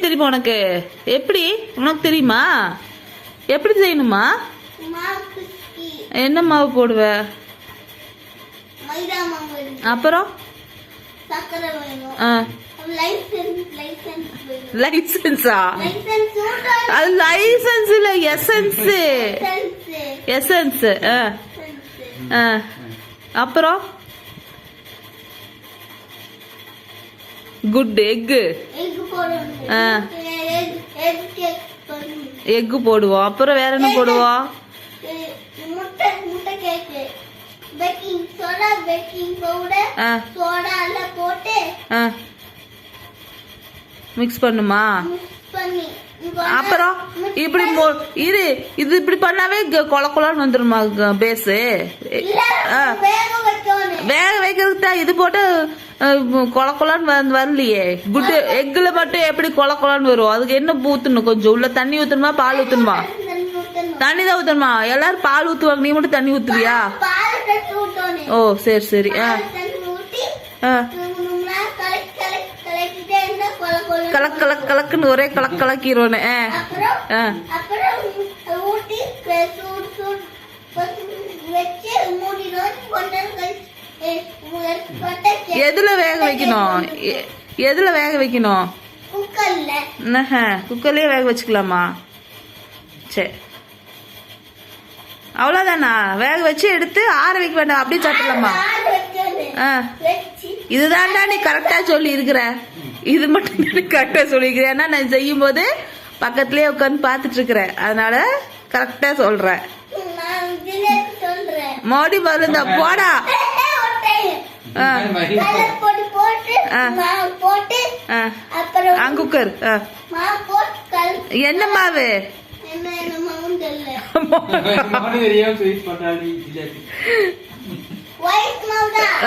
தெரியுமா உனக்கு? எப்படி? உனக்கு தெரியுமா? எப்படி செய்யணுமா? என்ன மாவு போடுவ? அப்புறம்? லைசன்ஸ் அது லைசன்ஸ் இல்ல எசன்ஸ். எசன்ஸ். ஆ. அப்புறம்? குட் எக்கு எக்கு போடுவோம். அப்புறம் வேற என்ன போடுவோம் மிக்ஸ் பண்ணுமா? இது அப்புறம் இப்படி இரு இது இப்படி பண்ணாவே கொல கொலன்னு வந்துருமா பேஸு. வேக வைக்கிறதுக்கு இது போட்டு அஹ், கொல கொலன்னு வந்து வரலையே. குட்டு எக்குல மட்டும் எப்படி கொல கொலன்னு வரும் அதுக்கு என்ன ஊத்தணும் கொஞ்சம்? உள்ள தண்ணி ஊத்தணுமா? பால் ஊத்தணுமா? தண்ணி தான் ஊத்தணுமா? எல்லாரும் பால் ஊத்துவாங்க. நீ மட்டும் தண்ணி ஊத்துவியா? ஓ சரி சரி. ஆ. ஆ. கலக் கலக் கலக்குன்னு ஒரே கலக் கலக்கிடுவோன்னு ஆ. ஆ. எதுல வேக வைக்கணும்? எதுல வேக வைக்கணும்? குக்கர்லயே வேக வச்சுக்கலாமா? சரி அவ்வளோதானா வேக வச்சு எடுத்து ஆற வைக்க வேண்டாம் அப்படியே சாப்பிடலாமா. ஆ. இதுதான்டா நீ கரெக்டா சொல்லி இருக்கிற இது மட்டும் நீ கரெக்டா சொல்லியிருக்கிற. ஏன்னா நான் செய்யும் போது பக்கத்துலயே உட்காந்து பார்த்துட்டு இருக்கிறேன் அதனால கரெக்டா சொல்றேன். நான் ஜிலேபி சொல்றேன். மோடி மருந்த போடா. ஒட்டையும் ஆ, கலர் பொடி போட்டு ஆ. மாவு போட்டு ஆ. அப்புறம் ஆ, குக்கர். ஆ. மாவு போட்டு கல் என்ன மாவு?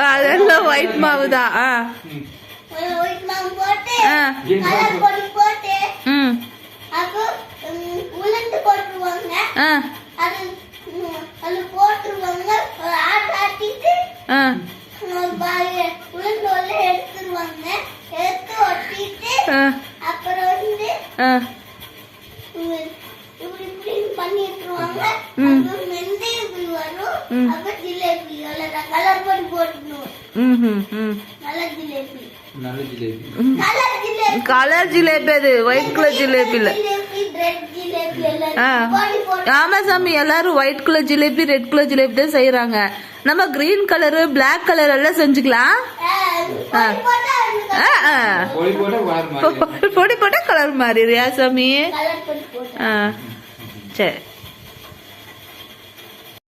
அதெல்லாம் ஒயிட் மாவு தான் ஆ ஒயிட் மாவு போட்டு ஆ. கலர் பொடி போட்டு ம் அப்போ ம், உளுந்து போட்டுருவாங்க ஆ அது ம், அது போட்டுருவாங்க ஒரு ஆட்டு ஆட்டிட்டு ஆ ஒரு பாய் உளுந்து உள்ள எடுத்துருவாங்க எடுத்து ஒட்டிட்டு ஆ அப்புறம் வந்து ஆ ம், இப்படி இப்படி பண்ணிட்டுருவாங்க ம். அப்புறம் மெந்தி இப்படி வரும். ம். அப்புறம் ஜிலேபி அவ்வளோதான் கலர் பொடி போட்டுணும் ம் ம் ம். கலர் ஜிலேபி. நல்ல ஜிலேபி. கலர் ஜிலேபி. கலர் ஜிலேபி அது. ஒயிட் கலர் ஜிலேபி இல்ல. ஆ. ஆமா சாமி எல்லாரும் white colour jalebi red colour jalebi தான் செய்யறாங்க நம்ம கிரீன் கலரு பிளாக் கலர் எல்லாம் செஞ்சுக்கலாம். ஆ, பொடி போட்டா ஆ, ஆ. கலர் மாறிடுறியா சாமி? கலர் பொடி போட்டு ஆ சரி